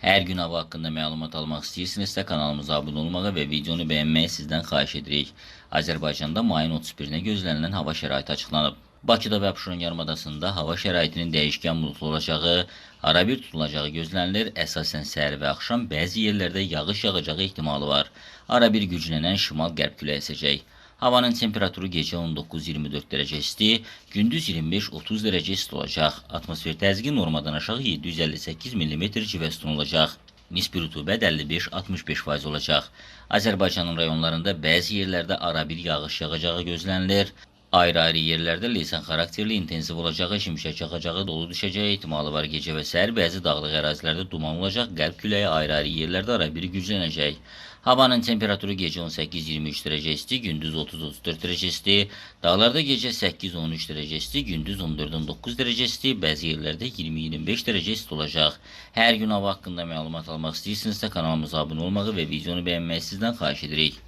Hər gün hava haqqında məlumat almaq istəyirsinizsə kanalımıza abunə olmağı və videonu bəyənməyi sizdən xahiş edirik. Azərbaycanda mayın 31-nə gözlənilən hava şəraiti açıqlanıb. Bakıda və Abşeron yarımadasında hava şəraitinin dəyişkən buludlu olacağı, arabir tutulacağı gözlənilir. Əsasən səhər və axşam bəzi yerlərdə yağış yağacağı ehtimalı var. Arabir güclənən şimal-qərb küləyi əsəcək. Havanın temperaturu gecə 19-24 dərəcə isti, gündüz 25-30 dərəcə isti olacaq. Atmosfer təzyiqi normadan aşağı 758 mm civə sütun olacaq. Nisbi rütubət 55-65% olacaq. Azərbaycanın rayonlarında bəzi yerlərdə arabir yağış yağacağı gözlənilir. Ayrı-ayrı yerlərdə leysan xarakterli intensiv olacağı, şimşək çaxacağı, dolu düşəcəyi ehtimalı var. Gecə və səhər bəzi dağlıq ərazilərdə duman olacaq, qərb küləyi ayrı-ayrı yerlərdə arabir güclənəcək. Havanın temperaturu gecə 18-23 dərəcə isti, gündüz 30-34 dərəcə isti. Dağlarda gecə 8-13 dərəcə isti, gündüz 14-19 dərəcə isti, bəzi yerlərdə 20-25 dərəcə isti olacaq. Hər gün hava haqqında məlumat almaq istəyirsinizsə kanalımıza abunə olmağı və videonu bəyənməyi sizdən xahiş edirik.